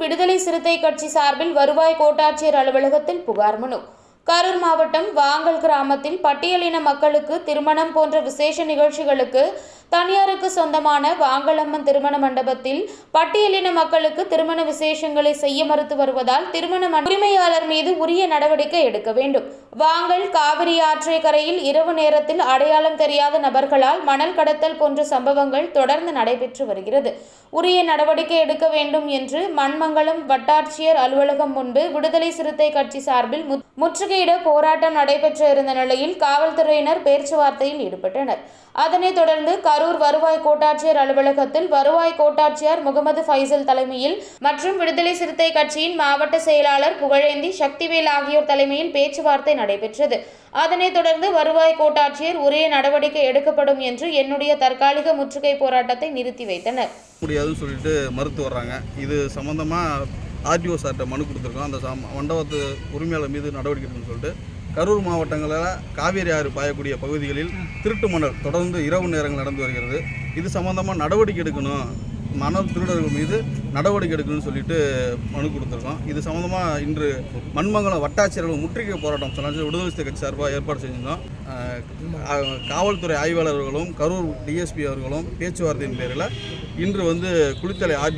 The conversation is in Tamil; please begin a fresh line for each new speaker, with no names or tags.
விடுதலை சிறுத்தை கட்சி சார்பில் வருவாய் கோட்டாட்சியர் அலுவலகத்தில் புகார் மனு. கரூர் மாவட்டம் வாங்கல் கிராமத்தில் பட்டியலின மக்களுக்கு திருமணம் போன்ற விசேஷ நிகழ்ச்சிகளுக்கு தனியாருக்கு சொந்தமான வாங்கலம்மன் திருமண மண்டபத்தில் பட்டியலின மக்களுக்கு திருமண விசேஷங்களை செய்ய மறுத்து வருவதால் திருமண உரிமையாளர் மீது உரிய நடவடிக்கை எடுக்க வேண்டும். வாங்கல் காவிரி ஆற்றை கரையில் இரவு நேரத்தில் அடையாளம் தெரியாத நபர்களால் மணல் கடத்தல் போன்ற சம்பவங்கள் தொடர்ந்து நடைபெற்று வருகிறது. உரிய நடவடிக்கை எடுக்க வேண்டும் என்று மண்மங்கலம் வட்டாட்சியர் அலுவலகம் முன்பு விடுதலை சிறுத்தை கட்சி சார்பில் முத்- முற்றுகையிட போராட்டம் நடைபெற்று இருந்த நிலையில் காவல்துறையினர் பேச்சுவார்த்தையில் ஈடுபட்டனர். அதனைத் தொடர்ந்து கரூர் வருவாய் கோட்டாட்சியர் அலுவலகத்தில் வருவாய் கோட்டாட்சியர் முகமது ஃபைசல் தலைமையில் மற்றும் விடுதலை சிறுத்தை கட்சியின் மாவட்ட செயலாளர் புகழேந்தி சக்திவேல் ஆகியோர் தலைமையில் பேச்சுவார்த்தை நடைபெற்றது. அதனைத் தொடர்ந்து வருவாய் கோட்டாட்சியர் உரிய நடவடிக்கை எடுக்கப்படும் என்று என்னுடைய தற்காலிக முற்றுகை போராட்டத்தை நிறுத்தி வைத்தனர்.
முடியாதுன்னு சொல்லிட்டு மறுத்து வர்றாங்க. இது சம்மந்தமாக ஆர்டிஓ சார்கிட்ட மனு கொடுத்துருக்கோம். அந்த மண்டபத்து உரிமையாளர் மீது நடவடிக்கை எடுக்கணும்னு சொல்லிட்டு கரூர் மாவட்டங்களில் காவேரி ஆறு பாயக்கூடிய பகுதிகளில் திருட்டு மணல் தொடர்ந்து இரவு நேரங்கள் நடந்து வருகிறது. இது சம்மந்தமாக நடவடிக்கை எடுக்கணும். மணல் திருடர்கள் மீது நடவடிக்கை எடுக்கணும்னு சொல்லிட்டு மனு கொடுத்துருக்கோம். இது சம்மந்தமாக இன்று மண்மங்கலம் வட்டாட்சியர்கள் முற்றுகை போராட்டம் சொன்னாச்சு விடுதலை சிறுத்தை கட்சி சார்பாக ஏற்பாடு செஞ்சிருந்தோம். காவல்துறை ஆய்வாளர்களும் கரூர் டிஎஸ்பி அவர்களும் பேச்சுவார்த்தையின் பேரில் இன்று வந்து குளித்தலை ஆர்டி